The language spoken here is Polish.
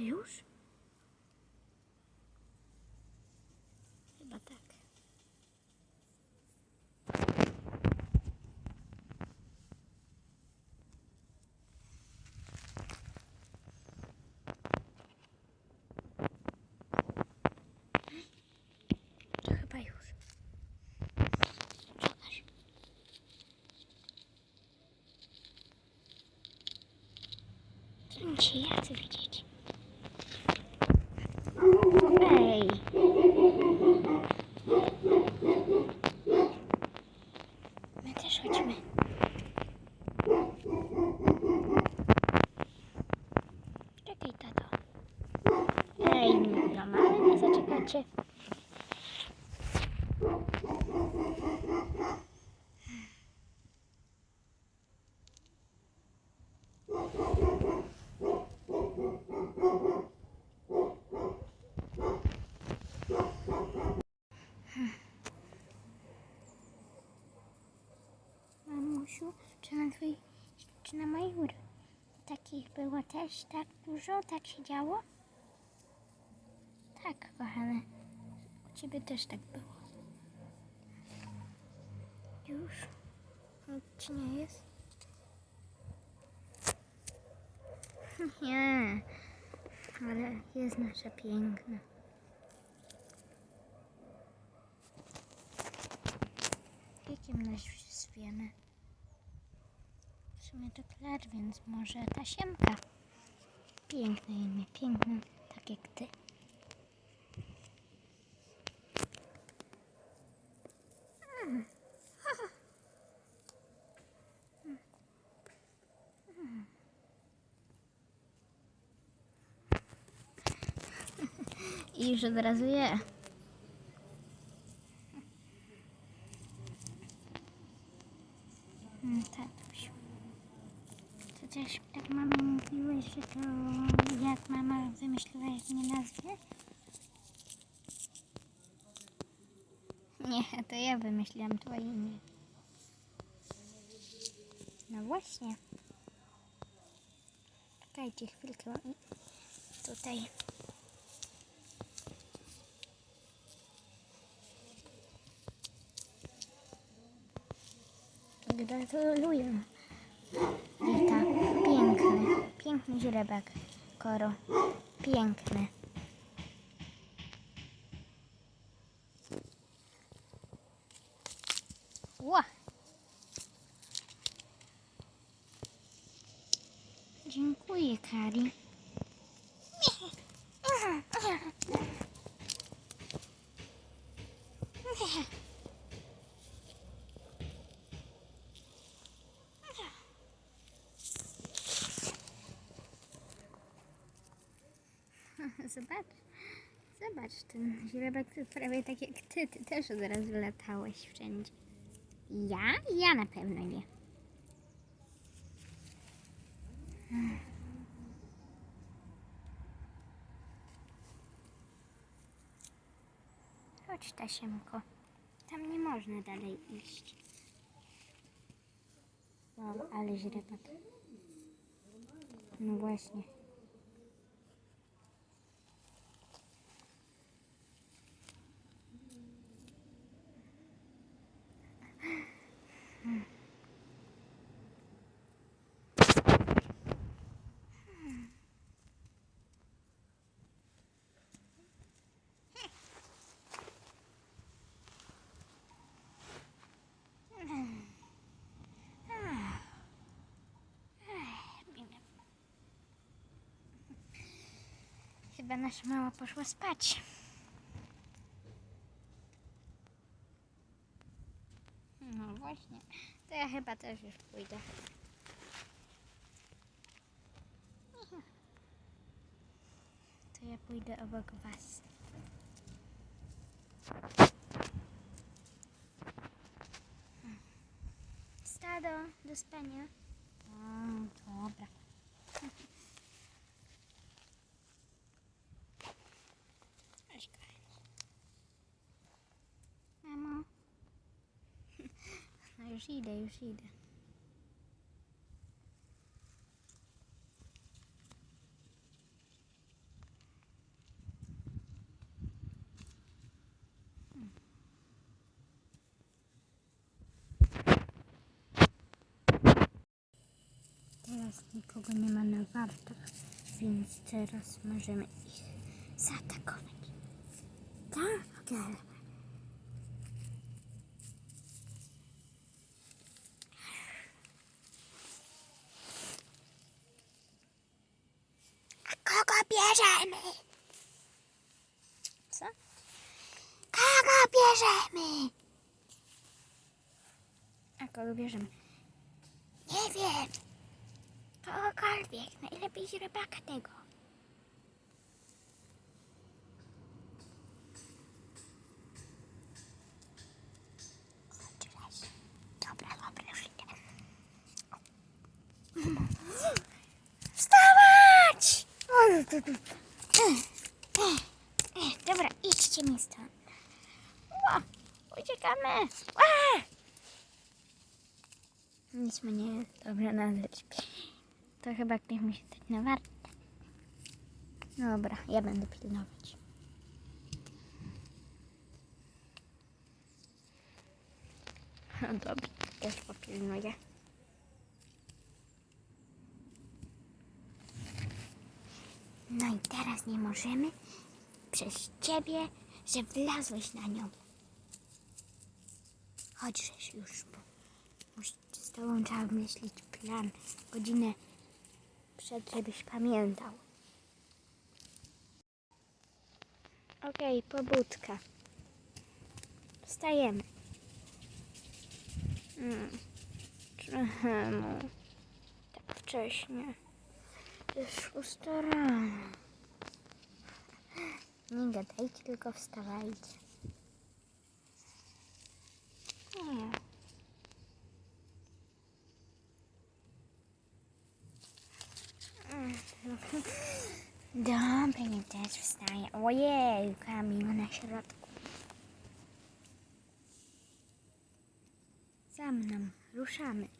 Już. Czekasz. Cię ja chcę widzieć. Zaczekacie. Mamusiu, czy na twojej, czy na mojej takich było też tak dużo? Tak się działo? Tak, kochane. U ciebie też tak było. Już? Nic ci nie jest? Nie, ale jest nasza piękna. Jakim nas zwiemy? W sumie to Klar, więc może Tasiemka. Piękne imię, piękne, tak jak ty. I już od razu je. Mm, Tatusiu. To też jak mama mówiłeś, że to jak mama wymyśliła jak mnie nazwie? Nie, to ja wymyśliłam twoje imię. No właśnie. Czekajcie chwilkę. Tutaj. Gratuluję. Wita. Piękny. Piękny źrebek. Koro. Piękny. Ła. Dziękuję, Kari. Zobacz. Zobacz, ten źrebek prawie tak jak ty. Ty też od razu latałeś wszędzie. Ja? Ja na pewno nie. Chodź, Tasiemko. Tam nie można dalej iść. Wow, ale źrebak. No właśnie. Chyba nasza mama poszła spać. No właśnie. To ja chyba też już pójdę. To ja pójdę obok was. Stado, do spania. O, dobra. już idę, już idę. Teraz nikogo nie ma na wartach, więc teraz możemy ich zaatakować. Tak, okej. Okay. Bierzemy? Co? Kogo bierzemy? A kogo bierzemy? Nie wiem. Kogokolwiek. Najlepiej źrebaka tego. Dobra, dobra, już idę. Wstawać! Dobra, idźcie mi stąd. Uciekamy. Ła! Nic mu nie jest. Nadal śpi. To chyba ktoś musi dać na wartę. Dobra, ja będę pilnować. No dobra, też popilnuję. No i teraz nie możemy przez ciebie, że wlazłeś na nią. Chodź, już, bo muszę z tobą trzeba myśleć plan. Godzinę przed, żebyś pamiętał. Okej, pobudka. Wstajemy. Mm. Czemu? Tak wcześnie. Пишу стараю. Не гадайте, только вставайте. Да, Добрый день, встань. Ой, камила на широтку. За мной, рушами.